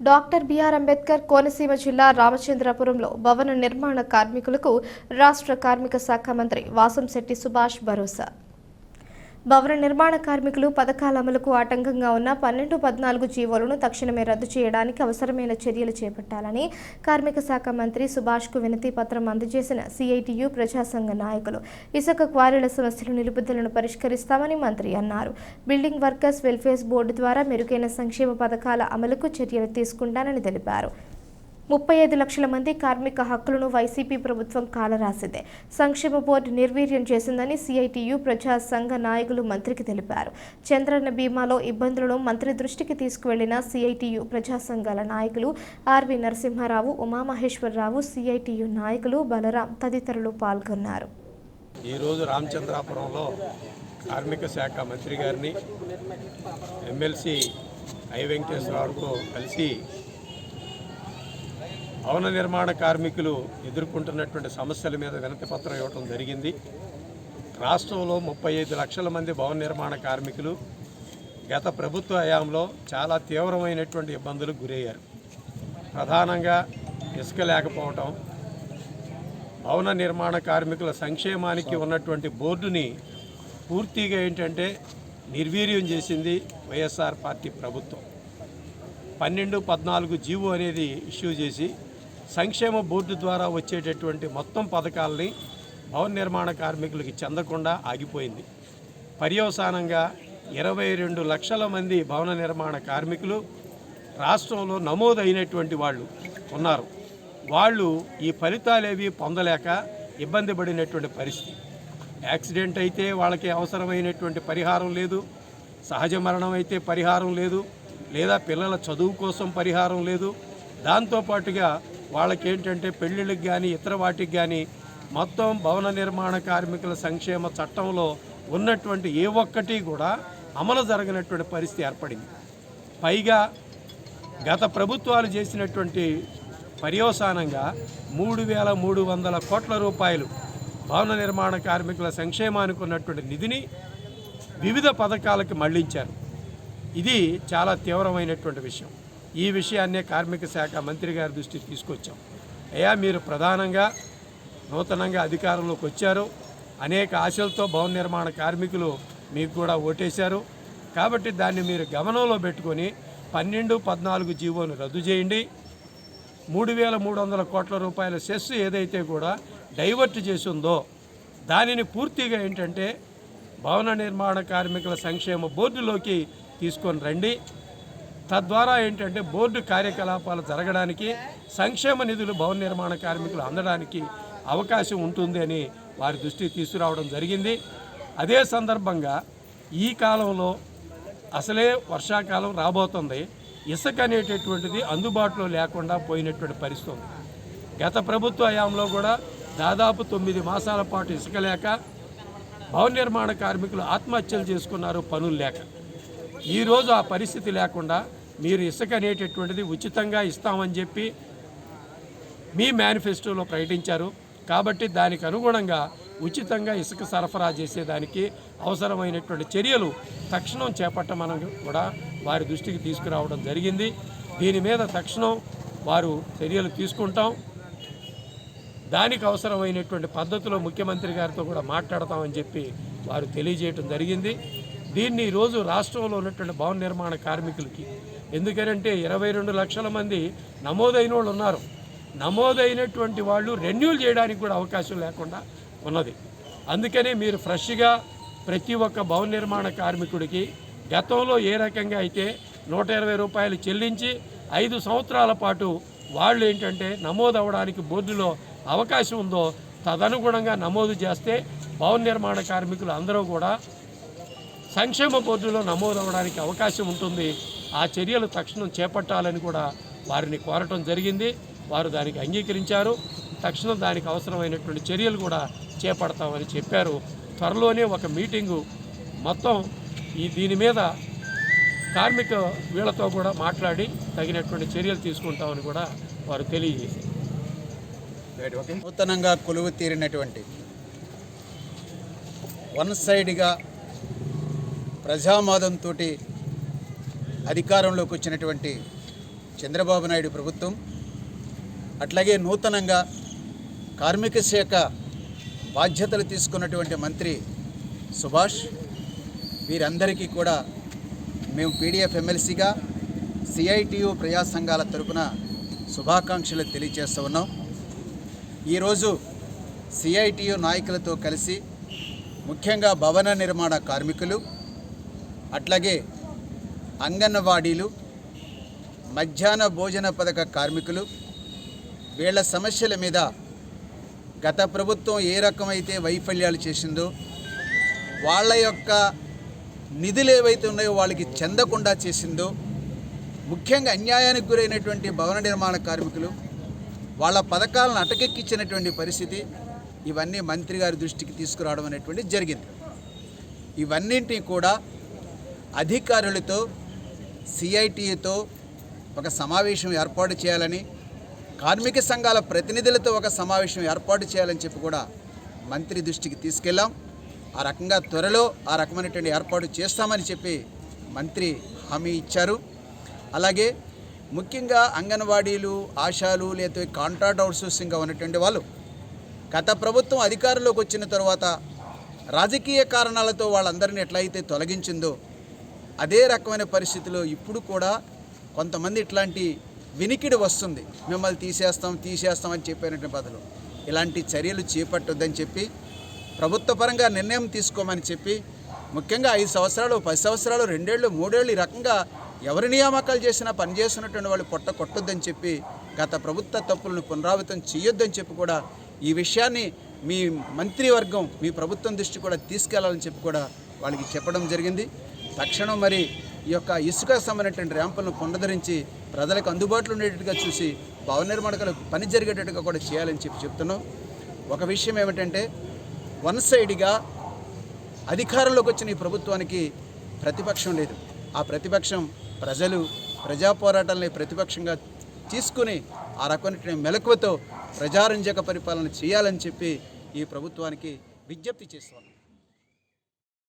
Doctor BR Ambedkar Konaseema జిల్లా రామచంద్రపురంలో భవన నిర్మాణ కార్మికులకు రాష్ట్ర కార్మిక శాఖ మంత్రి వాసంశెట్టి సుభాష్ భరోసా. భవన నిర్మాణ కార్మికులు పథకాల అమలుకు ఆటంకంగా ఉన్న పన్నెండు పద్నాలుగు జీవోలను తక్షణమే రద్దు చేయడానికి అవసరమైన చర్యలు చేపట్టాలని కార్మిక శాఖ మంత్రి సుభాష్కు వినతి పత్రం అందజేసిన సిఐటియు ప్రజాసంఘ నాయకులు. ఇసుక క్వారీల సమస్యల నిలుపుదలను పరిష్కరిస్తామని మంత్రి అన్నారు. బిల్డింగ్ వర్కర్స్ వెల్ఫేర్ బోర్డు ద్వారా మెరుగైన సంక్షేమ పథకాల అమలుకు చర్యలు తీసుకుంటానని తెలిపారు. ముప్పై ఐదు లక్షల మంది కార్మిక హక్కులను వైసీపీ ప్రభుత్వం కాలరాసిందే. సంక్షేమ బోర్డు నిర్వీర్యం చేసిందని సిఐటియు ప్రజా సంఘ నాయకులు మంత్రికి తెలిపారు. చంద్రన్న బీమాలో ఇబ్బందులను మంత్రి దృష్టికి తీసుకువెళ్ళిన సిఐటియు ప్రజా సంఘాల నాయకులు ఆర్వి నరసింహారావు ఉమామహేశ్వరరావు సిఐటియు నాయకులు బలరాం తదితరులు పాల్గొన్నారు. ఈరోజు రామచంద్రాపురంలో కార్మిక శాఖ మంత్రి గారిని ఎమ్మెల్సీ ఐ వెంకటేశ్వరరావుకు కలిసి భవన నిర్మాణ కార్మికులు ఎదుర్కొంటున్నటువంటి సమస్యల మీద వినతి పత్రం ఇవ్వటం జరిగింది. రాష్ట్రంలో ముప్పై ఐదు లక్షల మంది భవన నిర్మాణ కార్మికులు గత ప్రభుత్వ హయాంలో చాలా తీవ్రమైనటువంటి ఇబ్బందులకు గురయ్యారు. ప్రధానంగా ఇసుక లేకపోవటం భవన నిర్మాణ కార్మికుల సంక్షేమానికి ఉన్నటువంటి బోర్డుని పూర్తిగా ఏంటంటే నిర్వీర్యం చేసింది వైఎస్ఆర్ పార్టీ ప్రభుత్వం. పన్నెండు పద్నాలుగు జీవో అనేది ఇష్యూ చేసి సంక్షేమ బోర్డు ద్వారా వచ్చేటటువంటి మొత్తం పథకాలని భవన నిర్మాణ కార్మికులకి చెందకుండా ఆగిపోయింది. పర్యవసానంగా ఇరవై రెండు లక్షల మంది భవన నిర్మాణ కార్మికులు రాష్ట్రంలో నమోదైనటువంటి వాళ్ళు ఉన్నారు. వాళ్ళు ఈ ఫలితాలేవి పొందలేక ఇబ్బంది పడినటువంటి పరిస్థితి. యాక్సిడెంట్ అయితే వాళ్ళకి అవసరమైనటువంటి పరిహారం లేదు. సహజ మరణం అయితే పరిహారం లేదు. లేదా పిల్లల చదువు కోసం పరిహారం లేదు. దాంతోపాటుగా వాళ్ళకి ఏంటంటే పెళ్ళిళ్ళకి కానీ ఇతర వాటికి కానీ మొత్తం భవన నిర్మాణ కార్మికుల సంక్షేమ చట్టంలో ఉన్నటువంటి ఏ ఒక్కటి కూడా అమలు జరగనటువంటి పరిస్థితి ఏర్పడింది. పైగా గత ప్రభుత్వాలు చేసినటువంటి పర్యవసానంగా మూడు వేల మూడు వందల కోట్ల రూపాయలు భవన నిర్మాణ కార్మికుల సంక్షేమానికి ఉన్నటువంటి నిధిని వివిధ పథకాలకి మళ్ళించారు. ఇది చాలా తీవ్రమైనటువంటి విషయం. ఈ విషయాన్నే కార్మిక శాఖ మంత్రి గారి దృష్టికి తీసుకొచ్చాం. అయ్యా మీరు ప్రధానంగా నూతనంగా అధికారంలోకి వచ్చారు. అనేక ఆశలతో భవన నిర్మాణ కార్మికులు మీకు కూడా ఓటేశారు. కాబట్టి దాన్ని మీరు గమనంలో పెట్టుకొని పన్నెండు పద్నాలుగు జీవోను రద్దు చేయండి. మూడు వేల మూడు వందల కోట్ల రూపాయల సెస్ ఏదైతే కూడా డైవర్ట్ చేసి ఉందో దానిని పూర్తిగా ఏంటంటే భవన నిర్మాణ కార్మికుల సంక్షేమ బోర్డులోకి తీసుకొని రండి. తద్వారా ఏంటంటే బోర్డు కార్యకలాపాలు జరగడానికి సంక్షేమ నిధులు భవన నిర్మాణ కార్మికులు అందడానికి అవకాశం ఉంటుంది అని వారి దృష్టికి తీసుకురావడం జరిగింది. అదే సందర్భంగా ఈ కాలంలో అసలే వర్షాకాలం రాబోతుంది. ఇసుక అనేటటువంటిది అందుబాటులో లేకుండా పోయినటువంటి పరిస్థితి ఉంది. గత ప్రభుత్వ హయాంలో కూడా దాదాపు తొమ్మిది మాసాల పాటు ఇసుక లేక భవన నిర్మాణ కార్మికులు ఆత్మహత్యలు చేసుకున్నారు పనులు లేక. ఈరోజు ఆ పరిస్థితి లేకుండా మీరు ఇసుక అనేటటువంటిది ఉచితంగా ఇస్తామని చెప్పి మీ మేనిఫెస్టోలో ప్రకటించారు. కాబట్టి దానికి అనుగుణంగా ఉచితంగా ఇసుక సరఫరా చేసేదానికి అవసరమైనటువంటి చర్యలు తక్షణం చేపట్టమని కూడా వారి దృష్టికి తీసుకురావడం జరిగింది. దీని మీద తక్షణం వారు చర్యలు తీసుకుంటాం. దానికి అవసరమైనటువంటి పద్ధతిలో ముఖ్యమంత్రి గారితో కూడా మాట్లాడతామని చెప్పి వారు తెలియజేయటం జరిగింది. దీన్ని ఈరోజు రాష్ట్రంలో ఉన్నటువంటి భవన నిర్మాణ కార్మికులకి. ఎందుకంటే ఇరవై రెండు లక్షల మంది నమోదైన వాళ్ళు ఉన్నారు. నమోదైనటువంటి వాళ్ళు రెన్యూల్ చేయడానికి కూడా అవకాశం లేకుండా ఉన్నది. అందుకనే మీరు ఫ్రెష్గా ప్రతి ఒక్క భవన నిర్మాణ కార్మికుడికి గతంలో ఏ రకంగా అయితే నూట ఇరవై రూపాయలు చెల్లించి ఐదు సంవత్సరాల పాటు వాళ్ళు ఏంటంటే నమోదు అవ్వడానికి బోర్డులో అవకాశం ఉందో తదనుగుణంగా నమోదు చేస్తే భవన నిర్మాణ కార్మికులు అందరూ కూడా సంక్షేమ బోర్డులో నమోదు అవ్వడానికి అవకాశం ఉంటుంది. ఆ చర్యలు తక్షణం చేపట్టాలని కూడా వారిని కోరటం జరిగింది. వారు దానికి అంగీకరించారు. తక్షణం దానికి అవసరమైనటువంటి చర్యలు కూడా చేపడతామని చెప్పారు. త్వరలోనే ఒక మీటింగు మొత్తం ఈ దీని మీద కార్మిక వీళ్ళతో కూడా మాట్లాడి తగినటువంటి చర్యలు తీసుకుంటామని కూడా వారు తెలియజేశారు. నూతనంగా కొలువు తీరినటువంటి వన్ సైడ్గా ప్రజామాదంతో అధికారంలోకి వచ్చినటువంటి చంద్రబాబు నాయుడు ప్రభుత్వం అట్లాగే నూతనంగా కార్మిక శాఖ బాధ్యతలు తీసుకున్నటువంటి మంత్రి సుభాష్ వీరందరికీ కూడా మేము పీడిఎఫ్ ఎమ్మెల్సీగా సిఐటియు ప్రజా సంఘాల తరపున శుభాకాంక్షలు తెలియజేస్తూ ఉన్నాం. ఈరోజు సిఐటియు నాయకులతో కలిసి ముఖ్యంగా భవన నిర్మాణ కార్మికులు అట్లాగే అంగన్వాడీలు మధ్యాహ్న భోజన పథక కార్మికులు వీళ్ళ సమస్యల మీద గత ప్రభుత్వం ఏ రకమైతే వైఫల్యాలు చేసిందో వాళ్ళ యొక్క నిధులు ఏవైతే ఉన్నాయో వాళ్ళకి చెందకుండా చేసిందో ముఖ్యంగా అన్యాయానికి గురైనటువంటి భవన నిర్మాణ కార్మికులు వాళ్ళ పథకాలను అటకెక్కించినటువంటి పరిస్థితి ఇవన్నీ మంత్రి గారి దృష్టికి తీసుకురావడం అనేటువంటిది జరిగింది. ఇవన్నింటినీ కూడా అధికారులతో సిఐటితో ఒక సమావేశం ఏర్పాటు చేయాలని కార్మిక సంఘాల ప్రతినిధులతో ఒక సమావేశం ఏర్పాటు చేయాలని చెప్పి కూడా మంత్రి దృష్టికి తీసుకెళ్ళాం. ఆ రకంగా త్వరలో ఆ రకమైనటువంటి ఏర్పాటు చేస్తామని చెప్పి మంత్రి హామీ ఇచ్చారు. అలాగే ముఖ్యంగా అంగన్వాడీలు ఆశాలు లేదా కాంట్రాక్ట్ అవుట్సోర్సింగ్గా ఉన్నటువంటి వాళ్ళు గత ప్రభుత్వం అధికారంలోకి వచ్చిన తర్వాత రాజకీయ కారణాలతో వాళ్ళందరినీ ఎట్లయితే తొలగించిందో అదే రకమైన పరిస్థితిలో ఇప్పుడు కూడా కొంతమంది ఇట్లాంటి వినికిడి వస్తుంది. మిమ్మల్ని తీసేస్తాం తీసేస్తాం అని చెప్పినటువంటి బదులు ఇలాంటి చర్యలు చేపట్టొద్దని చెప్పి ప్రభుత్వ పరంగా నిర్ణయం తీసుకోమని చెప్పి ముఖ్యంగా ఐదు సంవత్సరాలు పది సంవత్సరాలు రెండేళ్ళు మూడేళ్ళు ఈ రకంగా ఎవరి నియామకాలు చేసినా పనిచేస్తున్నటువంటి వాళ్ళు పొట్ట కొట్టొద్దని చెప్పి గత ప్రభుత్వ తప్పులను పునరావృతం చేయొద్దని చెప్పి కూడా ఈ విషయాన్ని మీ మంత్రివర్గం మీ ప్రభుత్వం దృష్టి కూడా తీసుకెళ్ళాలని చెప్పి కూడా వాళ్ళకి చెప్పడం జరిగింది. తక్షణం మరి ఈ యొక్క ఇసుక సంబంధించిన ర్యాంపులను పునరుద్ధరించి ప్రజలకు అందుబాటులో ఉండేటట్టుగా చూసి భవన నిర్మాణాలకు పని జరిగేటట్టుగా కూడా చేయాలని చెప్పి చెప్తున్నాం. ఒక విషయం ఏమిటంటే వన్ సైడ్గా అధికారంలోకి వచ్చిన ఈ ప్రభుత్వానికి ప్రతిపక్షం లేదు. ఆ ప్రతిపక్షం ప్రజలు ప్రజా పోరాటాలని ప్రతిపక్షంగా తీసుకుని ఆ రకమైన మెలకువతో ప్రజారంజక పరిపాలన చేయాలని చెప్పి ఈ ప్రభుత్వానికి విజ్ఞప్తి చేస్తున్నాను